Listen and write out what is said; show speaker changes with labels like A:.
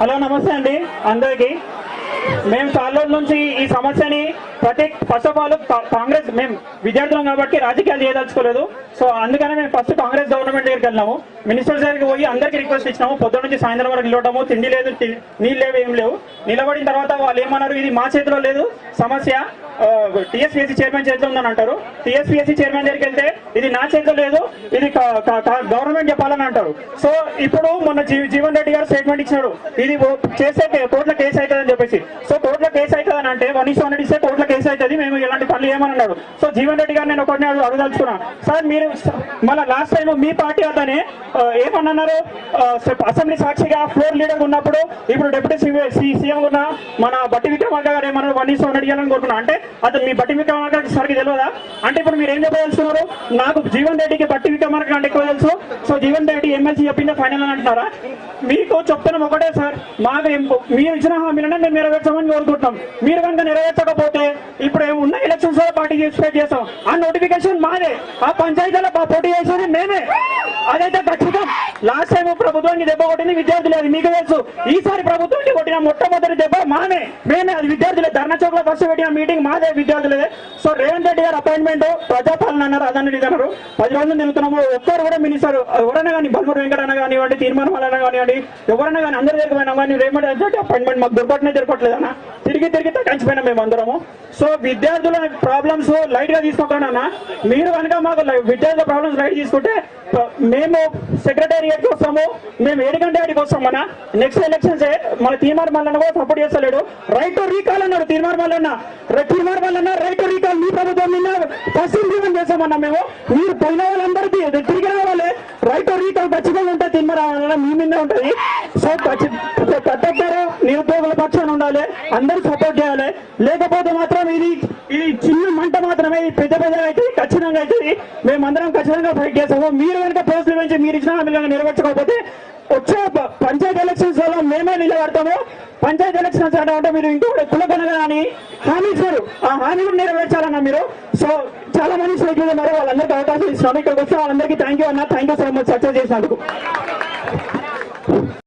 A: Hello నమస్తే అండి అందరికి. మేము చాలా నుంచి ఈ సమస్యని ప్రతి ఫస్ట్ ఆఫ్ ఆల్ కాంగ్రెస్ మేము విద్యార్థులం కాబట్టి రాజకీయాలు చేయదలుచుకోలేదు. సో అందుకనే మేము ఫస్ట్ కాంగ్రెస్ గవర్నమెంట్ దగ్గరికి వెళ్ళాము మినిస్టర్ దగ్గరికి పోయి అందరికి రిక్వెస్ట్ ఇచ్చినాము. పొద్దున్న నుంచి సాయంత్రం వరకు నిలవడము తిండి లేదు నీళ్ళు లేవు ఏం లేవు. నిలబడిన తర్వాత వాళ్ళు ఏమన్నారు? ఇది మా చేతిలో లేదు. సమస్య టీఎస్పీఎస్సీ చైర్మన్ చేతిలో ఉందని అంటారు. టీఎస్పీఎస్సీ చైర్మన్ దగ్గరికి వెళ్తే ఇది నా చేతిలో లేదు. ఇది గవర్నమెంట్ చెప్పాలని అంటారు. సో ఇప్పుడు మొన్న జీవన్ రెడ్డి గారు స్టేట్మెంట్ ఇచ్చినాడు. ఇది చేస్తే కోర్టులో కేసు అవుతుందని చెప్పేసి. సో కోర్టులో కేసు అవుతుందని అంటే వన్ ఇస్ వన్ ఇస్తే కోర్టులో కేసు అవుతుంది మేము ఇలాంటి పనులు ఏమని అన్నాడు సో జీవన్ రెడ్డి గారు నేను ఒకటి అడగదలుచుకున్నా. సార్ మీరు మళ్ళీ లాస్ట్ టైం మీ పార్టీ అతనే ఏమన్నారు అసెంబ్లీ సాక్షిగా ఫ్లోర్ లీడర్ ఉన్నప్పుడు ఇప్పుడు డిప్యూటీ సీఎం ఉన్న మన బట్టి విక్రమార్క గారు ఏమన్నారు? వన్ ఇస్ వన్ అడిగాలని కోరుకున్నా అంటే అతను మీ బట్టి విక్రమార్క సరికి తెలియదా అంటే ఇప్పుడు మీరు ఏం చెప్పదలుచుకున్నారు? నాకు జీవన్ రెడ్డికి బట్టి విక్రమార్క అంటే ఎక్కువ తెలుసు. సో జీవన్ రెడ్డి ఎమ్మెల్సీ చెప్పిందే ఫైనల్ అని అంటున్నారా? మీకు చెప్తున్నాం ఒకటే సార్. మాకు మీరు ఇచ్చిన హామీలనే మేము నెరవేర్చామని కోరుకుంటున్నాం. మీరు కనుక నెరవేర్చకపోతే ఇప్పుడు ఏం ఉన్న ఎలక్షన్స్లో పార్టీ చేసి చేస్తాం. ఆ నోటిఫికేషన్ మాదే. ఆ పంచాయతీలో పోటీ చేసేది మేమే. అదైతే ఖచ్చితం లాస్ట్ టైం ప్రభుత్వానికి దెబ్బ కొట్టింది విద్యార్థులే అది మీకు తెలుసు. ఈసారి ప్రభుత్వానికి కొట్టిన మొట్టమొదటి దెబ్బ మానే మేమే అది విద్యార్థులే ధర్నా చౌక్లో ఫస్ట్ పెట్టిన మీటింగ్ మాదే విద్యార్థులే సో రేవంత్ రెడ్డి గారు అపాయింట్మెంట్ ప్రజాపాలన అన్నారు అదన్న ఇది అన్నారు. పది రోజులు తిరుగుతున్నాము ఒక్కరు కూడా మినిస్టర్ ఎవరైనా కానీ బల్మూరు వెంకటన్న కానివ్వండి తీర్మానం వలన కానివ్వండి ఎవరైనా కానీ అందరి దగ్గర పోయినా కానీ రేవంత్ రెడ్డి అపాయింట్మెంట్ మాకు దొరకట్నే దొరకట్లేదన్న తిరిగి తిరిగి తగ్గించిపోయినా మేము అందరము. సో విద్యార్థుల ప్రాబ్లమ్స్ లైట్గా తీసుకోకుండా మీరు కనుక మాకు విద్యార్థుల ప్రాబ్లమ్స్ లైట్ తీసుకుంటే మేము సెక్రటేరియట్ కోసము మేము ఏడుగంటే ఆడికి వస్తాం నెక్స్ట్ ఎలక్షన్స్ మన తీర్మార్ మల్లన్న కూడా సపోర్ట్ చేస్తలేడు. రైట్ టు రీకాల్ అన్నాడు Teenmar Mallanna Teenmar Mallanna right to recall మీ ప్రభుత్వం నిన్న ఫస్ట్ ఇంప్లిమెంట్ చేస్తామన్నా మేము. మీరు పోయిన వాళ్ళందరికీ తిరిగి రావాలి. రైట్ టు రీకాల్ ఖచ్చితంగా ఉంటుంది తీర్మార్ మల్లన్న మీ మీద ఉంటుంది. సో ఖచ్చి- ప్రతి నిరుద్యోగుల పక్షాన ఉండాలి. అందరూ సపోర్ట్ చేయాలి. లేకపోతే మాత్రం ఇది ఈ చిన్న మంట మాత్రమే పెద్ద పెద్ద పెద్దగా అయితే అవుతుంది మేమందరం ఖచ్చితంగా ఫైట్ చేస్తాము. మీరు కనుక పోస్టుల నుంచి మీరు ఇచ్చిన హామీలను నెరవేర్చకపోతే వచ్చే పంచాయతీ ఎలక్షన్స్లో మేమే నిలబడతాము. పంచాయతీ ఎలక్షన్స్ అంటే మీరు ఇంకొకటి కులకనగా అని హామీ ఇచ్చారు ఆ హామీ కూడా నెరవేర్చాలన్నా మీరు. సో చాలా మంది స్టేట్ మీద మరి వాళ్ళందరికీ అవకాశం ఇస్తున్నాము ఇక్కడికి వచ్చి వాళ్ళందరికీ థ్యాంక్ యూ అన్న. Thank you so much success చేసినందుకు.